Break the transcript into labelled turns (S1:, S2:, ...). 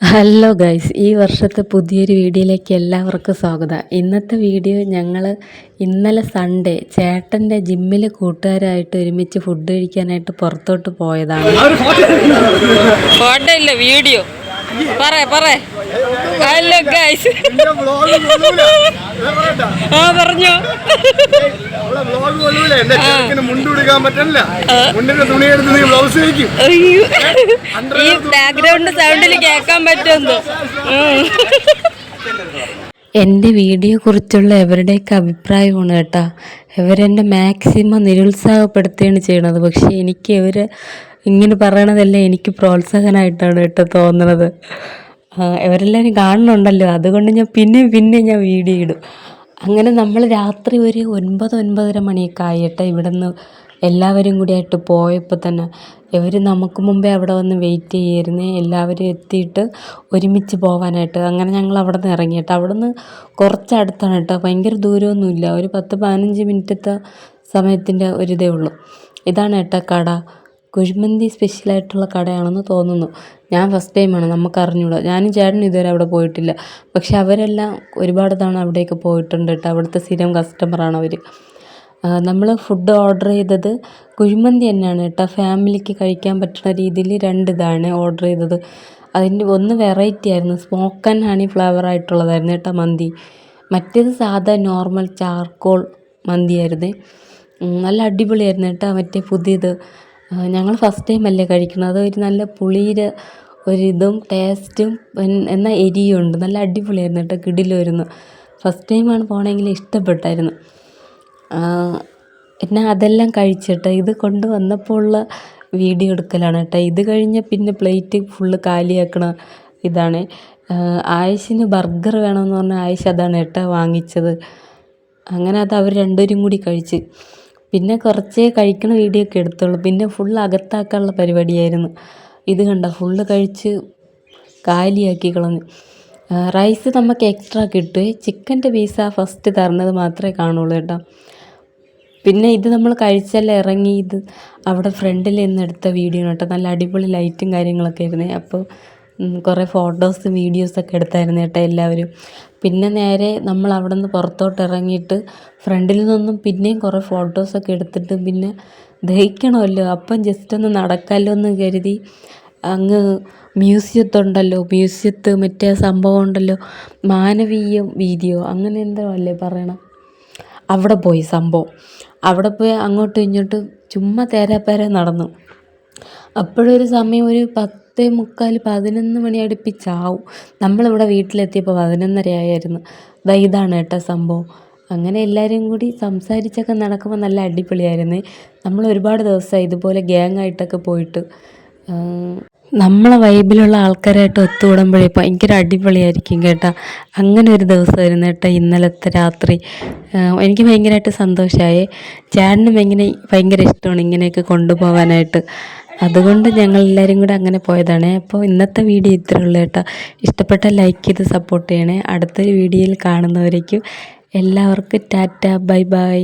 S1: Hello guys ഈ വർഷത്തെ പുതിയൊരു വീഡിയോയിലേക്ക് എല്ലാവർക്കും സ്വാഗതം. ഇന്നത്തെ വീഡിയോ ഞങ്ങൾ ഇന്നലെ സൺഡേ ചേട്ടന്റെ ജിമ്മിൽ കൂട്ടുകാരായിട്ട് ഒരുമിച്ച് ഫുഡ് കഴിക്കാനായിട്ട് പുറത്തോട്ട് പോയതാണ്.
S2: ഫോട്ടോ ഇല്ല. വീഡിയോ പറ പറ ഹലോ ഗൈസ് ആ പറഞ്ഞോ. ഈ ബാക്ക്ഗ്രൗണ്ട് സൗണ്ടിൽ കേൾക്കാൻ പറ്റുമെന്നോ എന്റെ
S1: വീഡിയോ കുറിച്ചുള്ള എവരുടെയൊക്കെ അഭിപ്രായമാണ് കേട്ടോ. ഇവരെന്നെ മാക്സിമം നിരുത്സാഹപ്പെടുത്തുകയാണ് ചെയ്യണത്. പക്ഷേ എനിക്ക് ഇവർ ഇങ്ങനെ പറയണതെല്ലാം എനിക്ക് പ്രോത്സാഹനമായിട്ടാണ് കേട്ടോ തോന്നുന്നത് ആ, ഇവരെല്ലാവരും കാണുന്നുണ്ടല്ലോ. അതുകൊണ്ട് ഞാൻ പിന്നെയും പിന്നെയും ഞാൻ വീഡിയോ ഇടും. അങ്ങനെ നമ്മൾ രാത്രി ഒരു ഒൻപത് ഒൻപതര മണിയൊക്കെ ആയിട്ട് ഇവിടെ നിന്ന് എല്ലാവരും കൂടി ആയിട്ട് പോയപ്പോൾ തന്നെ ഇവർ നമുക്ക് മുമ്പേ അവിടെ വന്ന് വെയിറ്റ് ചെയ്യായിരുന്നു എല്ലാവരും എത്തിയിട്ട് ഒരുമിച്ച് പോകാനായിട്ട് അങ്ങനെ ഞങ്ങൾ അവിടെ നിന്ന് ഇറങ്ങി കേട്ടോ. അവിടെ നിന്ന് കുറച്ച് അടുത്താണ് കേട്ടോ. ഭയങ്കര ദൂരമൊന്നുമില്ല. ഒരു പത്ത് പതിനഞ്ച് മിനിറ്റത്തെ സമയത്തിന്റെ ഒരിതേ ഉള്ളൂ. ഇതാണ് കേട്ടോ കട. കുഴിമന്തി സ്പെഷ്യലായിട്ടുള്ള കടയാണെന്ന് തോന്നുന്നു. ഞാൻ ഫസ്റ്റ് ടൈമാണ് നമുക്ക് അറിഞ്ഞൂടാ ഞാനും ചേട്ടനും ഇതുവരെ അവിടെ പോയിട്ടില്ല. പക്ഷെ അവരെല്ലാം ഒരുപാട് തവണ അവിടേക്ക് പോയിട്ടുണ്ട് കേട്ടോ അവിടുത്തെ സ്ഥിരം കസ്റ്റമറാണ് അവർ നമ്മൾ ഫുഡ് ഓർഡർ ചെയ്തത് കുഴിമന്തി തന്നെയാണ് കേട്ടോ ഫാമിലിക്ക് കഴിക്കാൻ പറ്റുന്ന രീതിയിൽ രണ്ട് ഇതാണ് ഓർഡർ ചെയ്തത്. അതിന്റെ ഒന്ന് വെറൈറ്റി ആയിരുന്നു. സ്മോക്ക് ആൻഡ് ഹണി ഫ്ലേവർ ആയിട്ടുള്ളതായിരുന്നു കേട്ടോ മന്തി. മറ്റേത് സാധാ നോർമൽ ചാർക്കോൾ മന്തിയായിരുന്നേ. നല്ല അടിപൊളിയായിരുന്നു കേട്ടോ മറ്റേ പുതിയത്. ഞങ്ങൾ ഫസ്റ്റ് ടൈം അല്ലേ കഴിക്കുന്നത്. ഒരു നല്ല പുളിയുടെ ഒരിതും ടേസ്റ്റും എന്നാൽ എരിയുണ്ട്. നല്ല അടിപൊളിയായിരുന്നു കേട്ടോ കിടിലുമായിരുന്നു ഫസ്റ്റ് ടൈമാണ് പോണെങ്കിൽ ഇഷ്ടപ്പെട്ടായിരുന്നു. എന്നാൽ അതെല്ലാം കഴിച്ചിട്ട് ഇത് കൊണ്ടുവന്നപ്പോൾ ഉള്ള വീഡിയോ എടുക്കലാണ് കേട്ടോ. ഇത് കഴിഞ്ഞ് പിന്നെ പ്ലേറ്റ് ഫുള്ള് കാലിയാക്കണ ഇതാണ്. ആയുഷിന് ബർഗർ വേണമെന്ന് പറഞ്ഞാൽ ആയിഷ് അതാണ് കേട്ടോ വാങ്ങിച്ചത്. അങ്ങനെ അത് അവർ രണ്ടുപേരും കൂടി കഴിച്ച്. പിന്നെ കുറച്ചേ കഴിക്കണ വീഡിയോ ഒക്കെ എടുത്തുള്ളൂ. പിന്നെ ഫുൾ അകത്താക്കാനുള്ള പരിപാടിയായിരുന്നു. ഇത് കണ്ട? ഫുള്ള് കഴിച്ച് കാലിയാക്കി കളഞ്ഞു. റൈസ് നമുക്ക് എക്സ്ട്രാ കിട്ടുമേ ചിക്കന്റെ പീസ ഫസ്റ്റ് തരുന്നത് മാത്രമേ കാണുള്ളൂ കേട്ടോ. പിന്നെ ഇത് നമ്മൾ കഴിച്ചല്ല ഇറങ്ങി. ഇത് അവിടെ ഫ്രണ്ടിൽ നിന്ന് എടുത്ത വീഡിയോ കേട്ടോ. നല്ല അടിപൊളി ലൈറ്റും കാര്യങ്ങളൊക്കെ ആയിരുന്നേ. അപ്പോൾ കുറേ ഫോട്ടോസ് വീഡിയോസൊക്കെ എടുത്തായിരുന്നു കേട്ടോ എല്ലാവരും. പിന്നെ നേരെ നമ്മൾ അവിടെ നിന്ന് പുറത്തോട്ട് ഇറങ്ങിയിട്ട് ഫ്രണ്ടിൽ നിന്നും പിന്നെയും കുറേ ഫോട്ടോസൊക്കെ എടുത്തിട്ട് പിന്നെ ദഹിക്കണമല്ലോ അപ്പം ജസ്റ്റ് ഒന്ന് നടക്കാമല്ലോ എന്ന് കരുതി അങ്ങ് മ്യൂസിയത്തുണ്ടല്ലോ മ്യൂസിയത്ത് മറ്റേ സംഭവം ഉണ്ടല്ലോ മാനവീയ വീതിയോ അങ്ങനെ എന്തോ അല്ലേ പറയണം. അവിടെ പോയി സംഭവം. അവിടെ പോയി അങ്ങോട്ടും ഇങ്ങോട്ടും ചുമ്മാ തേരാപ്പേര നടന്നു. അപ്പോഴൊരു സമയം ഒരു പത്തേ മുക്കാൽ പതിനൊന്ന് മണി അടുപ്പിച്ചാവും. നമ്മളിവിടെ വീട്ടിലെത്തിയപ്പോൾ പതിനൊന്നര ആയിരുന്നു. ദാ ഇതാണ് കേട്ടോ സംഭവം. അങ്ങനെ എല്ലാവരും കൂടി സംസാരിച്ചൊക്കെ നടക്കുമ്പോൾ നല്ല അടിപൊളിയായിരുന്നു. നമ്മൾ ഒരുപാട് ദിവസമായി ഇതുപോലെ ഗ്യാങ് ആയിട്ടൊക്കെ പോയിട്ട് നമ്മളെ വൈബിലുള്ള ആൾക്കാരായിട്ട് ഒത്തുകൂടുമ്പോഴേ ഭയങ്കര അടിപൊളിയായിരിക്കും കേട്ടോ. അങ്ങനെ ഒരു ദിവസമായിരുന്നു കേട്ടോ ഇന്നലത്തെ രാത്രി. എനിക്ക് ഭയങ്കരമായിട്ട് സന്തോഷമായി ചേട്ടനും ഇങ്ങനെ ഭയങ്കര ഇഷ്ടമാണ് ഇങ്ങനെയൊക്കെ കൊണ്ടുപോകാനായിട്ട് അതുകൊണ്ട് ഞങ്ങൾ എല്ലാവരും കൂടെ അങ്ങനെ പോയതാണ്. അപ്പോൾ ഇന്നത്തെ വീഡിയോ ഇത്രേ ഉള്ളൂ കേട്ടോ. ഇഷ്ടപ്പെട്ട ലൈക്ക് ചെയ്ത് സപ്പോർട്ട് ചെയ്യണേ. അടുത്തൊരു വീഡിയോയിൽ കാണുന്നവരേക്കും എല്ലാവർക്കും ടാറ്റ ബൈ ബൈ.